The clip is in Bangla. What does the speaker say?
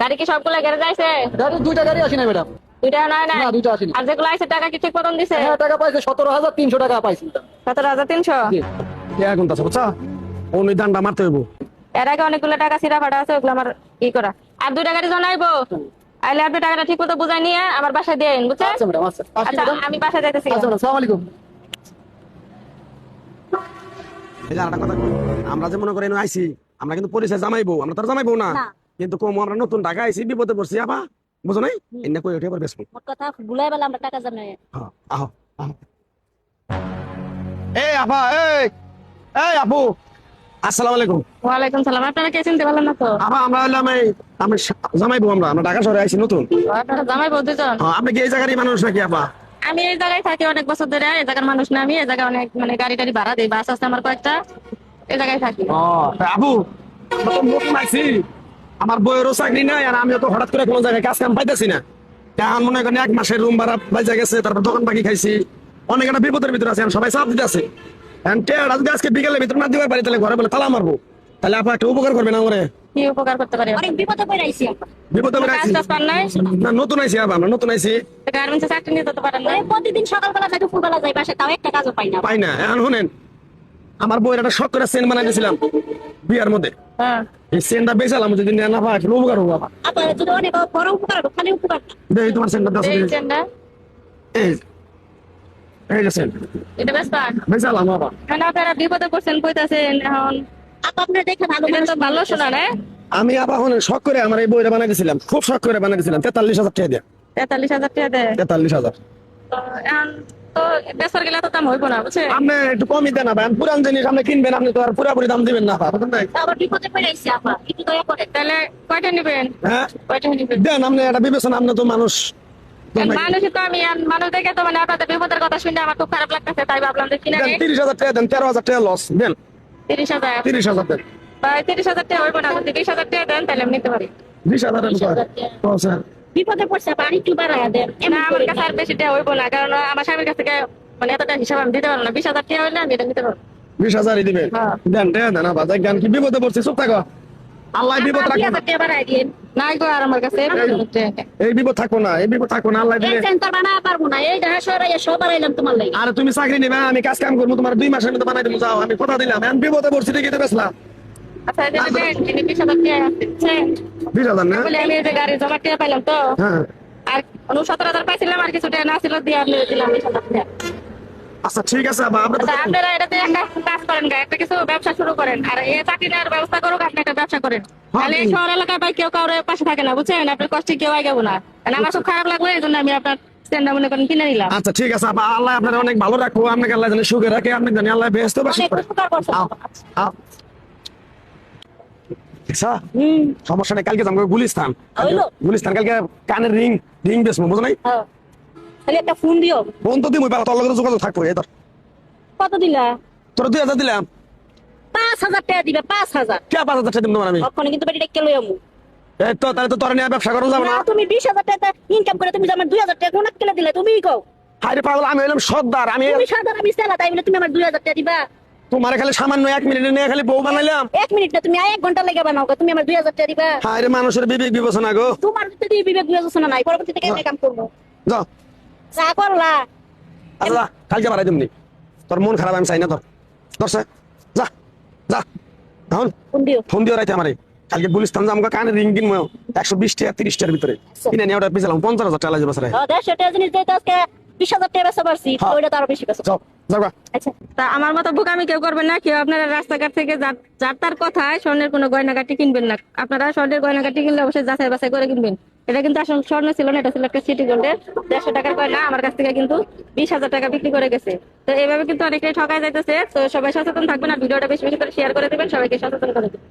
গাড়ি কি সবগুলো গ্যারেজ আছে গাড়ি দুইটা গাড়ি আসি না ম্যাডাম। দুইটা নয় না না দুইটা আসি আর যেগুলো আছে টাকা কি ঠিক মতন দিছে? হ্যাঁ টাকা পাইছে সতেরো হাজার তিনশো টাকা পাইছি। সতেরো হাজার তিনশো? জি। এখন তাছে বুঝছা? ওই দানটা মারতে হইব। এর আগে অনেকগুলো টাকা সিরা ফাটা আছে ওগুলো আমার ই করা। আর দুইটা গাড়ি জানাইবো? আইলে আপনি টাকাটা ঠিক মতো বুঝাই নিয়ে আমার বাসায় বুঝছেন? আচ্ছা ম্যাডাম আচ্ছা। আচ্ছা আমি বাসায় যাইতেছি। আচ্ছা আলাইকুম। আমরা যে মনে করি এনে আইছি আমরা কিন্তু পরিচয় জামাইবো আমরা তার জামাইবো না। না। কিন্তু কম আমরা নতুন ঢাকা আইছি বিপদে পড়ছি আপা। বুঝো নাই? এনে কই উঠে পর বেসবো মোট কথা বুলাই বেলা আমরা টাকা জানাই হ্যাঁ, আহো আহো। এই আপা এই এই আপু। আসসালামু আলাইকুম। ওয়ালাইকুম সালাম। আপনারা কে চিনতে পারলেন না তো? আপা আমরা হইলাম এই আমি জামাইবো আমরা আমরা ঢাকা শহরে আইছি নতুন। আপনারা জামাই দুজন হ্যাঁ, আপনি কি এই জায়গারই মানুষ নাকি আপা? আমি এই জায়গায় থাকি অনেক বছর ধরে এই জায়গার মানুষ না আমি এই জায়গায় অনেক মানে গাড়ি টাড়ি ভাড়া দিই বাস আছে আমার কয়েকটা। জায়গায় থাকি। ও আমরা তো নতুন আইছি আমার বইয়েরও চাকরি নাই আর আমিও তো হঠাৎ করে কোনো জায়গায় কাজ কাম পাইতেছি না। এখন মনে করেন এক মাসের রুম ভাড়া বাইজা গেছে তারপর দোকান বাকি খাইছি। অনেক একটা বিপদের ভিতরে আছে সবাই চাপ দিতে আছে যদি আজকে বিকেলের ভিতরে না দিতে পারি তাহলে ঘরে বলে তালা মারবো। তাহলে আপা একটা উপকার করবে না করে কি উপকার করতে পারি অনেক বিপদে পড়ে আইছি বিপদে পড়ে কাজ আছি টাজ পান নাই? না নতুন আইছি আবার আমরা নতুন আইছি। গার্মেন্টসে চাকরি নিতে তো পারেন না প্রতিদিন সকালবেলা যাই দুপুরবেলা যাই বাসে তাও একটা কাজও পাই না। পাই না এখন শুনেন আমার বইয়ের একটা শখ করে সেন বানাই দিয়েছিলাম বিয়ার মধ্যে। হ্যাঁ। এই সেনটা বেচালাম যদি নেয় না পাই একটু উপকার হব আপা যদি অনেক বড় উপকার হবে খালি উপকার না? তোমার সেনটা দশ এই এই এই যে সেন এটা বেচালাম বাবা মানে আপনারা বিপদে পড়ছেন কইতাছেন এখন। আপা আপনার দেখে ভালো তো ভালো শোনা না? আমি আবার হন শখ করে আমার এই বইটা বানাই দিয়েছিলাম খুব শখ করে বানাই দিয়েছিলাম তেতাল্লিশ হাজার টাকা দিয়ে। তেতাল্লিশ হাজার টাকা দেয়? তেতাল্লিশ হাজার। তো গেলে তো দাম হইব না বুঝছে? আপনি একটু কমই দেন না পুরান জিনিস আপনি কিনবেন আপনি তো আর পুরাপুরি দাম দিবেন না বুঝলেন নাই আবার বিপদে পড়ে আইছি আপা। একটু দয়া করে। তাহলে কয়টা নেবেন? হ্যাঁ? কয়টা নেবেন? দেন আপনি একটা বিবেচনা আপনি তো মানুষ। মানুষই তো আমি মানুষ দেখে তো মানে আপনাদের বিপদের কথা শুনে আমার খুব খারাপ লাগতেছে তাই ভাবলাম যে কিনে দেন টাকা দেন তেরো হাজার টাকা লস দেন। তিরিশ হাজার? তিরিশ হাজার দেন। বা তিরিশ হাজার টাকা হইব না যদি বিশ হাজার টাকা দেন তাহলে আমি নিতে পারি। বিশ হাজার বিশ হাজার টাকা। স্যার? বিপদে পড়ছে আপা আর একটু বাড়াইয়া দেন না আমার কাছে আর বেশি টাকা হইব না কারণ আমার স্বামীর কাছ থেকে মানে এতটা হিসাব আমি দিতে পারব না। বিশ হাজার টাকা হইলে আমি এটা নিতে পারব। বিশ হাজারই দিবেন হ্যাঁ। দেন জ্ঞান কি বিপদে পড়ছে চুপ থাকো। আল্লাহ বিপদ রাখব না। হাজার বাড়াই দিন নাই গো আর আমার কাছে। এই বিপদ থাকব না এই বিপদ থাকব না আল্লাহ এই দিলে সেন্টার বানা পারব না। এই ঢাকা শহরে সব বাড়াইলাম তোমার লাগে। আর তুমি চাকরি নিবে আমি কাজ কাম করব তোমার দুই মাসের মধ্যে বানাই দেবো যাও আমি কথা দিলাম। আমি বিপদে পড়ছি দেখি তো বেসলাম আচ্ছা এই যে নেবেন, যিনি বিশ হাজার টাকা আছে, বিশ হাজার না? বলে আমি যে গাড়ি জমা টাকা পাইলাম তো। হ্যাঁ। আর সতেরো হাজার পাইছিলাম আর কিছু টাকা না ছিল দিয়ে আমি দিলাম বিশ হাজার টাকা আচ্ছা ঠিক আছে আচ্ছা আপনারা এটাতে একটা কাজ করেন একটা কিছু ব্যবসা শুরু করেন। আর এই চাকরি নেওয়ার ব্যবস্থা করুক আপনি একটা ব্যবসা করেন। তাহলে এই শহর এলাকায় ভাই কেউ কারোর পাশে থাকে না বুঝছেন? আপনার কষ্টে কেউ না। কারণ আমার খুব খারাপ লাগল এই জন্য আমি আপনার আচ্ছা ঠিক আছে আল্লাহ আপনার অনেক ভালো রাখব আপনাকে আল্লাহ জানে সুখে রাখে আপনি জানি আল্লাহ ব্যস্ত আচ্ছা, সমস্যা নেই কালকে যাব। গুলিস্তান। গুলিস্তান কালকে কানের রিং রিং বেসবো বুঝো নাই? হ্যাঁ। তাহলে একটা ফোন দিও। ফোন তো দিমই পালা তোর লগে যোগাযোগ থাকব এই তোর কত দিলা? তোর দুই হাজার দিলাম। পাঁচ হাজার টাকা দিবে পাঁচ হাজার। কে পাঁচ হাজার টাকা দিম তোমার আমি? ওখানে কিন্তু বেটি ডেকে লই আমু এই তো তাহলে তো তোর নিয়ে ব্যবসা করো যাব না। তুমি বিশ হাজার টাকা ইনকাম করে তুমি আমার দুই হাজার টাকা কোন কেলে দিলে তুমি কও। হাইরে পাগল আমি হইলাম সর্দার আমি সাধারণ আমি সেলা তাই বলে তুমি আমার দুই হাজার টাকা দিবা। তোমার খালি সামান্য এক মিনিটে নিয়ে খালি বউ বানাইলাম। এক মিনিট না তুমি এক ঘণ্টা লেগে বানাও তুমি আমার দুই হাজার টাকা দিবা। হাইরে মানুষের বিবেক বিবেচনা গো। তোমার যদি বিবেক বিবেচনা নাই পরবর্তীতে কেন কাম করব? যাও যা করলা আচ্ছা যা, কালকে বাড়াই দিমনি তোর মন খারাপ আমি চাই না তোর। দর্শে যা যা। এখন ফোন দিও। ফোন দিও রাইতে আমারে। কালকে গুলিস্তান যাম কানে রিং কিন একশো বিশ টাকা তিরিশ টাকার ভিতরে। কিনে নিয়ে ওটা পিছালাম পঞ্চাশ হাজার টাকা লাগবে বছরে। ও, টাকা জিনিস দিতে আজকে বিশ হাজার টাকা বেচা পারছি হ্যাঁ। ওইটা তো আরও বেশি। আচ্ছা তা আমার মতো বোকামি কেউ করবেন না, কেউ আপনারা রাস্তাঘাট থেকে যার তার কথায় স্বর্ণের কোনো গয়নাগাটি কিনবেন না। আপনারা স্বর্ণের গয়নাগাটি কিনলে অবশ্যই যাচাই বাছাই করে কিনবেন। এটা কিন্তু আসলে স্বর্ণ ছিল না, এটা ছিল একটা সিটি গোল্ডের। দেড়শো টাকার গয়না আমার কাছ থেকে কিন্তু বিশ হাজার টাকা বিক্রি করে গেছে। তো এইভাবে কিন্তু অনেকটাই ঠকাই যাইতেছে। তো সবাই সচেতন থাকবেন আর ভিডিওটা বেশি বেশি করে শেয়ার করে দেবেন। সবাইকে সচেতন করে দেবেন।